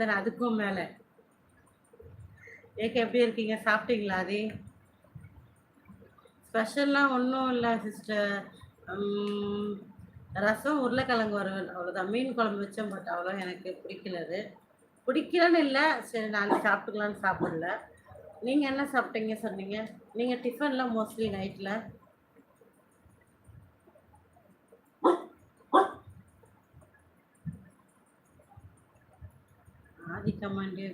தானே அதுக்கும் மேலே. ஏக்க எப்படி இருக்கீங்க? சாப்பிட்டீங்களா அதே? ஸ்பெஷல்லாம் ஒன்றும் இல்லை சிஸ்டர். ரசம் உருளைக்கிழங்கு வறுவல். அவ்வளோதான் மீன் குழம்பு வச்சேன் பட் அவ்வளோ எனக்கு பிடிக்கிறது பிடிக்கிறேன்னு பிடிக்கலன்னு இல்லை. சரி நான் சாப்பிட்டுக்கலான்னு சாப்பிடல. நீங்கள் என்ன சாப்பிட்டீங்க சொன்னீங்க. நீங்கள் டிஃபன்லாம் மோஸ்ட்லி நைட்டில் ஆதி கமாண்டே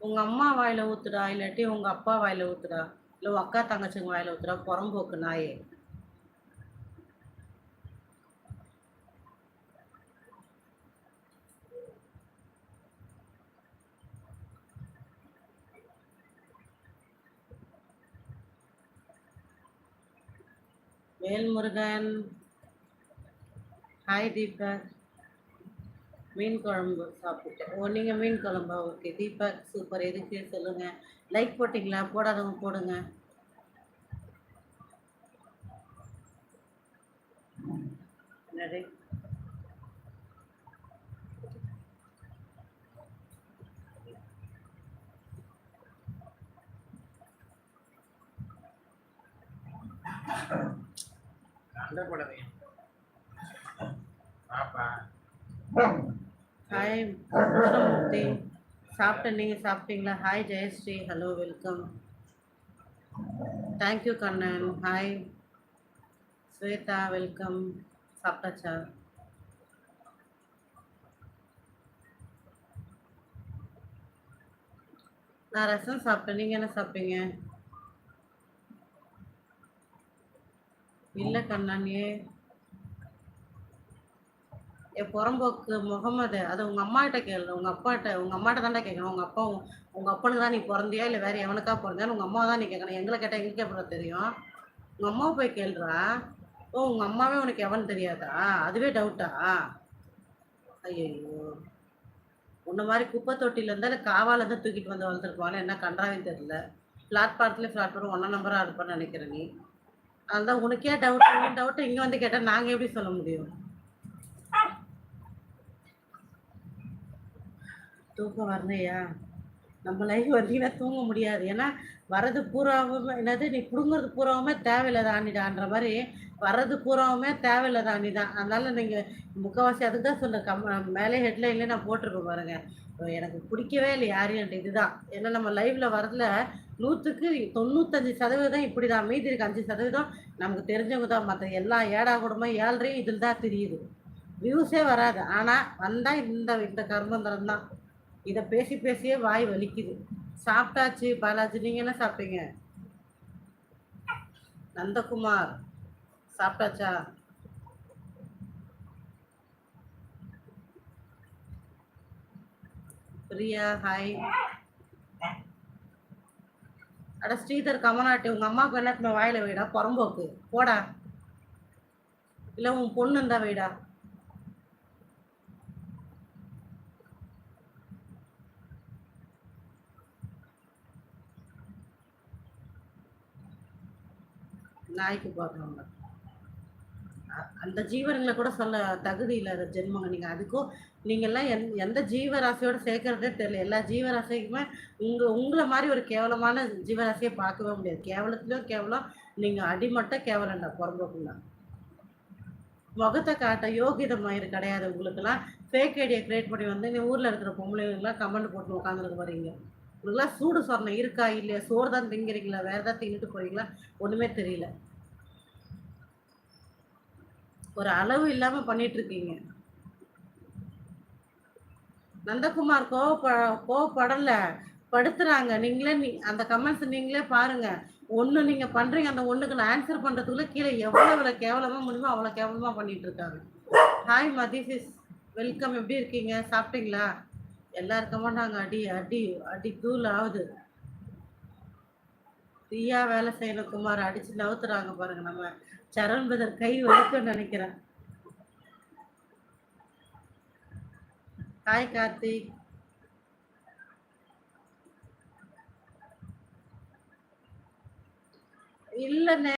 உங்க அம்மா வாயில ஊத்துடா இல்லாட்டி உங்க அப்பா வாயில ஊத்துடா இல்ல உங்க அக்கா தங்கச்சிங்க வாயில ஊத்துடா புறம்போக்கு நாயே. வேல்முருகன். ஹாய் தீபக் மீன் குழம்பு சாப்பிட்டேன். ஓ நீங்கள் மீன் குழம்பா? ஓகே தீபக் சூப்பர் எதுக்கு? சொல்லுங்கள் லைக் போட்டிங்களா? போடாதவங்க போடுங்க. ஹாய் மூர்த்தி சாப்பிட்டேன் நீங்கள் சாப்பிட்டீங்களா? Hi Jayashree. Hello welcome thank you Kannan. Hi Swetha welcome சாப்பிட்டாச்சா? நான் ரசம் சாப்பிட்டேன். நீங்கள் என்ன சாப்பிட்டீங்க? இல்லை கண்ணன் ஏ என் புறம்போக்கு முகமது அது. உங்க அம்மாகிட்ட கேளு. உங்க அப்பாட்ட உங்க அம்மாட்ட தானே கேட்கணும் உங்க அப்பா உங்க அப்பனுக்கு தான் நீ பிறந்தியா இல்லை வேற எவனுக்கா பிறந்தியான்னு உங்க அம்மா தான் நீ கேட்கணும் எங்களை கேட்டால் எங்களுக்கு எப்படி தெரியும்? உங்க அம்மாவை போய் கேள்றா ஓ உங்க அம்மாவே உனக்கு எவன் தெரியாதா? அதுவே டவுட்டா ஐயோ உன்ன மாதிரி குப்பை தொட்டில இருந்தா காவாலேருந்து காவால இருந்து தூக்கிட்டு வந்து வளர்த்துருப்பாங்க என்ன கண்டாவே தெரியல. பிளாட்பாரத்துலேயே பிளாட்பாரம் ஒன்றா நம்பராக இருப்பான்னு நினைக்கிறேன் நீ. அதுதான் உனக்கே டவுட் டவுட் இங்கே வந்து கேட்டால் நாங்கள் எப்படி சொல்ல முடியும்? தூக்கம் வரலையா? நம்ம லைஃப் வந்தீங்கன்னா தூங்க முடியாது. ஏன்னா வரது பூராவும் என்னது நீ பிடுங்குறது பூராவுமே தேவையில்லை தாண்டிடான்ற மாதிரி வர்றது பூராவுமே தேவையில்லை தாண்டி தான் அதனால நீங்கள் முக்கால்வாசி அதுக்கு தான் சொல்ல கம் மேலே ஹெட்லைன்லேயே நான் போட்டிருப்பேன் பாருங்க. எனக்கு பிடிக்கவே இல்லை யாரையும் இதுதான். ஏன்னா நம்ம லைவ்ல வரதுல நூற்றுக்கு தொண்ணூத்தஞ்சு சதவீதம் இப்படி தான் மீதி இருக்கு அஞ்சு சதவீதம் நமக்கு தெரிஞ்சவங்க தான். மற்ற எல்லா ஏடா குடும்பம் ஏழ்றையும் இதில் தான் தெரியுது. வியூஸே வராது. ஆனால் வந்தால் இந்த இந்த கர்மந்திரம் தான். இதை பேசி பேசியே வாய் வலிக்குது. சாப்பிட்டாச்சு பாலாஜி நீங்கள் என்ன சாப்பிட்டீங்க? நந்தகுமார். சாப்பிட்டாச்சா? பிரியா ஹாய் அட ஸ்ரீதர் கமலாட்டி உங்க அம்மாவுக்கு எல்லாத்துமே வாயில வைடா புறம்போக்கு. போடா. இல்ல உன் பொண்ணு இருந்தா வைடா. நாய்க்கு பார்க்கணும்டா அந்த ஜீவனுங்களை கூட சொல்ல தகுதி இல்லாத ஜென்மங்க நீங்கள் அதுக்கும் நீங்கள்லாம் எந் எந்த ஜீவராசியோட சேர்க்கறதே தெரியல. எல்லா ஜீவராசிக்குமே உங்கள் உங்களை மாதிரி ஒரு கேவலமான ஜீவராசியை பார்க்கவே முடியாது. கேவலத்துலேயும் கேவலம் நீங்கள் அடிமட்ட கேவலம்டா பிறந்தக்குள்ள முகத்தை காட்ட யோகித மயிறு கிடையாது உங்களுக்கெல்லாம். ஃபேக் ஐடியா க்ரியேட் பண்ணி வந்து நீங்கள் ஊரில் இருக்கிற பொம்பளைங்களுக்குலாம் கமெண்ட் போட்டு உட்காந்துருக்கு போகிறீங்க உங்களுக்குலாம் சூடு சொரணம் இருக்கா இல்லையா? சோறு தான் திங்கிறீங்களா? வேறு ஏதாவது தின்னுட்டு போகிறீங்களா ஒன்றுமே தெரியல. ஒரு அளவு இல்லாம பண்ணிட்டு இருக்கீங்க நந்தகுமார் கோவப்ப கோவப்படல. படுத்துறாங்க. நீங்களே நீ அந்த கமெண்ட்ஸ் நீங்களே பாருங்க. ஒண்ணு நீங்க பண்றீங்க அந்த ஒண்ணுக்கு நான் ஆன்சர் பண்றதுக்குள்ள கீழே எவ்வளவு எவ்வளவு கேவலமா முடியுமோ அவ்வளவு கேவலமா பண்ணிட்டு இருக்காங்க ஹாய் மதிசிஸ் வெல்கம் எப்படி இருக்கீங்க? சாப்பிட்டீங்களா? எல்லாருக்கமா நாங்க அடி அடி அடி தூள் ஆகுது ஃப்ரீயா வேலை செய்யணும் குமார் அடிச்சு நவுத்துறாங்க பாருங்க. நம்ம சரண் பிரதர் கை வலிக்கும்னு நினைக்கிறேன். ஹாய் கார்த்திக். இல்லைண்ணே.